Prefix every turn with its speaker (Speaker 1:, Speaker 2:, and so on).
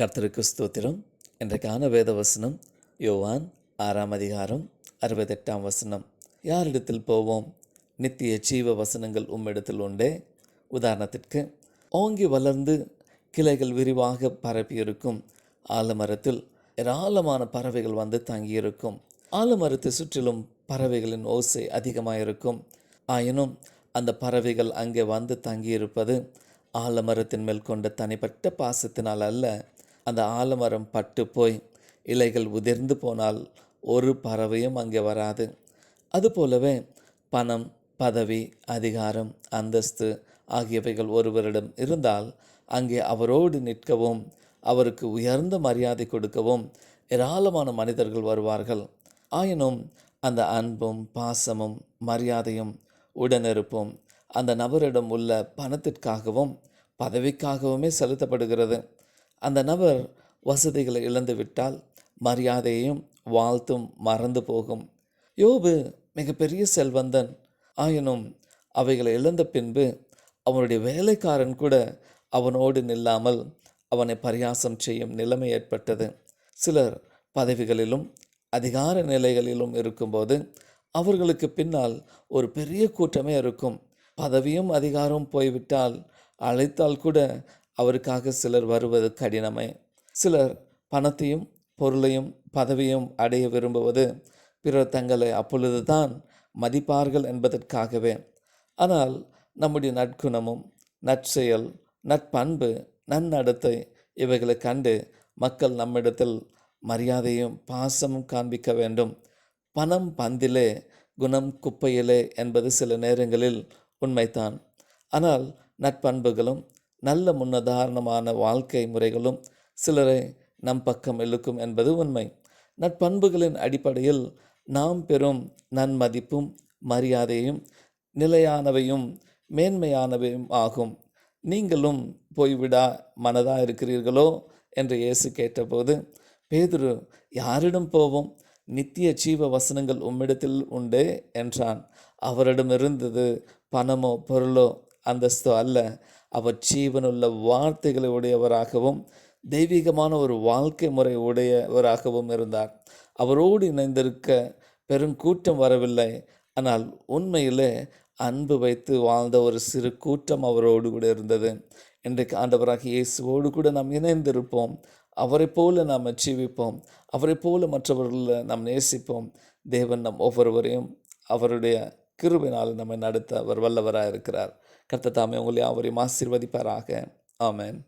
Speaker 1: கர்த்தருக்கு ஸ்தோத்திரம். இன்றைக்கான வேத வசனம் யோவான் ஆறாம் அதிகாரம் அறுபத்தெட்டாம் வசனம். யாரிடத்தில் போவோம்? நித்திய ஜீவ வசனங்கள் உம்மிடத்தில் உண்டே. உதாரணத்திற்கு ஓங்கி வளர்ந்து கிளைகள் விரிவாக பரப்பியிருக்கும் ஆலமரத்தில் ஏராளமான பறவைகள் வந்து தங்கியிருக்கும். ஆலமரத்தை சுற்றிலும் பறவைகளின் ஓசை அதிகமாயிருக்கும். ஆயினும் அந்த பறவைகள் அங்கே வந்து தங்கியிருப்பது ஆலமரத்தின் மேல் கொண்ட தனிப்பட்ட பாசத்தினால் அல்ல. அந்த ஆலமரம் பட்டு போய் இலைகள் உதிர்ந்து போனால் ஒரு பறவையும் அங்கே வராது. அதுபோலவே பணம் பதவி அதிகாரம் அந்தஸ்து ஆகியவைகள் ஒருவரிடம் இருந்தால் அங்கே அவரோடு நிற்கவும் அவருக்கு உயர்ந்த மரியாதை கொடுக்கவும் ஏராளமான மனிதர்கள் வருவார்கள். ஆயினும் அந்த அன்பும் பாசமும் மரியாதையும் உடனிருப்பும் அந்த நபரிடம் உள்ள பணத்திற்காகவும் பதவிக்காகவுமே செலுத்தப்படுகிறது. அந்த நபர் வசதிகளை இழந்துவிட்டால் மரியாதையையும் வாழ்த்தும் மறந்து போகும். யோபு மிகப்பெரிய செல்வந்தன். ஆயினும் அவைகளை இழந்த பின்பு அவனுடைய வேலைக்காரன் கூட அவனோடு நில்லாமல் அவனை பரியாசம் செய்யும் நிலைமை ஏற்பட்டது. சிலர் பதவிகளிலும் அதிகார நிலைகளிலும் இருக்கும்போது அவர்களுக்கு பின்னால் ஒரு பெரிய கூட்டமே இருக்கும். பதவியும் அதிகாரம் போய்விட்டால் அழைத்தால் கூட அவருக்காக சிலர் வருவது கடினமே. சிலர் பணத்தையும் பொருளையும் பதவியும் அடைய விரும்புவது பிறர் தங்களை அப்பொழுதுதான் மதிப்பார்கள் என்பதற்காகவே. ஆனால் நம்முடைய நற்குணமும் நற்செயல் நற்பண்பு நன்னடத்தை இவைகளை கண்டு மக்கள் நம்மிடத்தில் மரியாதையும் பாசமும் காண்பிக்க வேண்டும். பணம் பந்திலே குணம் குப்பையிலே என்பது சில நேரங்களில் உண்மைதான். ஆனால் நட்பண்புகளும் நல்ல முன்னதாரணமான வாழ்க்கை முறைகளும் சிலரை நம் பக்கம் இழுக்கும் என்பது உண்மை. நட்பண்புகளின் அடிப்படையில் நாம் பெறும் நன்மதிப்பும் மரியாதையும் நிலையானவையும் மேன்மையானவையும் ஆகும். நீங்களும் போய்விடா மனதாக இருக்கிறீர்களோ என்று இயேசு கேட்டபோது பேதுரு யாரிடம் போவோம்? நித்திய ஜீவ வசனங்கள் உம்மிடத்தில் உண்டு என்றான். அவரிடமிருந்தது பணமோ பொருளோ அந்தஸ்தோ அல்ல. அவர் ஜீவனுள்ள வார்த்தைகளை உடையவராகவும் தெய்வீகமான ஒரு வாழ்க்கை முறை உடையவராகவும் இருந்தார். அவரோடு இணைந்திருக்க பெருங்கூட்டம் வரவில்லை. ஆனால் உண்மையிலே அன்பு வைத்து வாழ்ந்த ஒரு சிறு கூட்டம் அவரோடு கூட இருந்தது. இன்றைக்கு ஆண்டவராக இயேசுவோடு கூட நாம் இணைந்திருப்போம். அவரை போல நாம் ஜீவிப்போம். அவரை போல மற்றவர்களை நாம் நேசிப்போம். தேவன் நம் ஒவ்வொருவரையும் அவருடைய கிருபினால் நம்மை நடத்த அவர் வல்லவராக இருக்கிறார் கர்த்த தாமே உங்களை அவரையும் ஆசீர்வதிப்பாராக. ஆமேன்.